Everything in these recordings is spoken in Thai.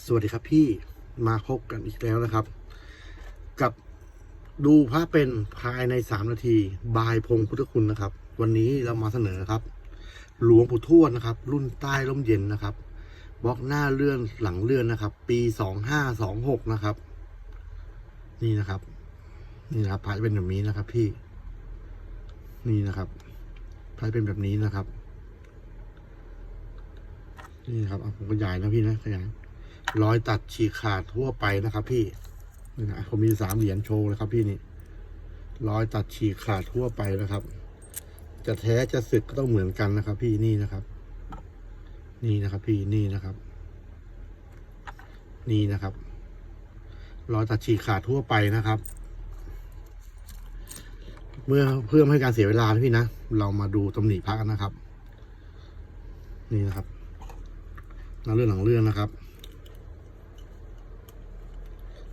สวัสดีครับพี่มาพบกันอีกแล้วนะครับ กับดูพระเป็นภายในสามนาที บายพงพุทธคุณนะครับ วันนี้เรามาเสนอครับ หลวงปู่ทวดนะครับ รุ่นใต้ร่มเย็นนะครับบล็อกหน้าเลื่อนหลังเลื่อนนะครับ ปีสองห้าสองหกนะครับ นี่นะครับ นี่นะครับพระเป็นแบบนี้นะครับ พี่ นี่นะครับพระเป็นแบบนี้นะครับ นี่ครับผมขยายนะพี่นะขยาย รอยตัดฉีกขาดทั่วไปนะครับ พี่นี่นะผมมีสามเหรียญโชว์เลยครับ พี่นี่รอยตัดฉีกขาดทั่วไปนะครับ จะแท้จะสึกก็ต้องเหมือนกันนะครับ พี่นี่นะครับ นี่นะครับ พี่นี่นะครับ นี่นะครับรอยตัดฉีกขาดทั่วไปนะครับ เมื่อเพื่อไม่ให้การเสียเวลาพี่นะเรามาดูตำหนิพระกันนะครับ นี่นะครับนเรื่องหลังเรื่องนะครับ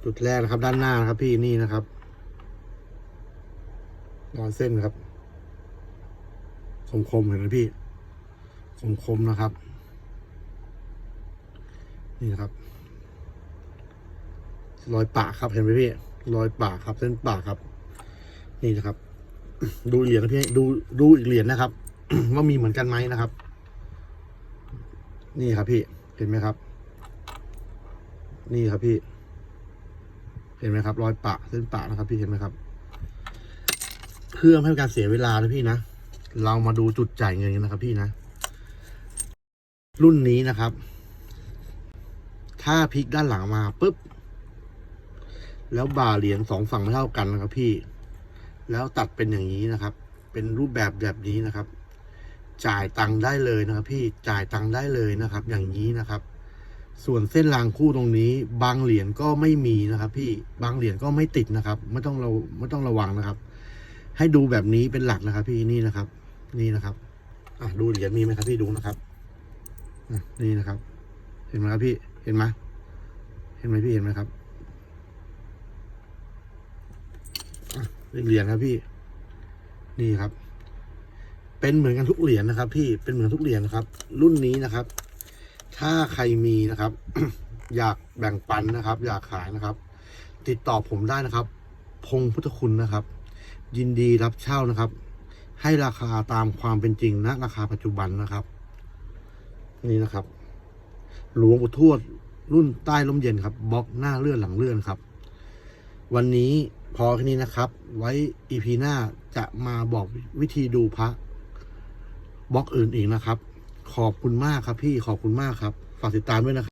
จุดแรกนะครับด้านหน้านะครับ พี่นี่นะครับรอยเส้นครับ คมคมเห็นไหมพี่ คมคมนะครับ นี่นะครับ รอยปากครับเห็นไหมพี่ รอยปากครับ เส้นปากครับ นี่นะครับ ดูเหรียญนะพี่ดูดูอีกเหรียญนะครับ ว่ามีเหมือนกันไหมนะครับ นี่ครับพี่เห็นไหมครับ นี่ครับพี่ เห็นไหมครับ รอยปะเส้นปะนะครับ พี่เห็นไหมครับ เพื่อไม่ให้การเสียเวลานะพี่นะ เรามาดูจุดจ่ายเงินกันนะครับ พี่นะ รุ่นนี้นะครับ ถ้าพลิกด้านหลังมาปุ๊บ แล้วบ่าเหรียญสองฝั่งไม่เท่ากันนะครับ พี่ แล้วตัดเป็นอย่างนี้นะครับ เป็นรูปแบบแบบนี้นะครับ จ่ายตังค์ได้เลยนะครับ พี่จ่ายตังค์ได้เลยนะครับ อย่างนี้นะครับ ส่วนเส้นรางคู่ตรงนี้ บางเหรียญก็ไม่มีนะครับ พี่บางเหรียญก็ไม่ติดนะครับ ไม่ต้องเราไม่ต้องระวังนะครับ ให้ดูแบบนี้เป็นหลักนะครับ พี่นี่นะครับ นี่นะครับ อะดูเหรียญมีไหมครับพี่ดูนะครับนี่นะครับ เห็นไหมครับพี่เห็นไหมเห็นไหมพี่เห็นไหมครับอะเหรียญครับพี่ นี่ครับ เป็นเหมือนกันทุกเหรียญนะครับ พี่เป็นเหมือนทุกเหรียญนะครับ รุ่นนี้นะครับ ถ้าใครมีนะครับ อยากแบ่งปันนะครับ อยากขายนะครับ ติดต่อผมได้นะครับ พงพุทธคุณนะครับ ยินดีรับเช่านะครับ ให้ราคาตามความเป็นจริงณราคาปัจจุบันนะครับ นี่นะครับ หลวงปู่ทวดรุ่นใต้ร่มเย็นครับบล็อกหน้าเลื่อนหลังเลื่อนครับ วันนี้พอแค่นี้นะครับ ไว้อีพีหน้าจะมาบอกวิธีดูพระบล็อกอื่นอีกนะครับ ขอบคุณมากครับพี่ขอบคุณมากครับ ฝากติดตามด้วยนะครับ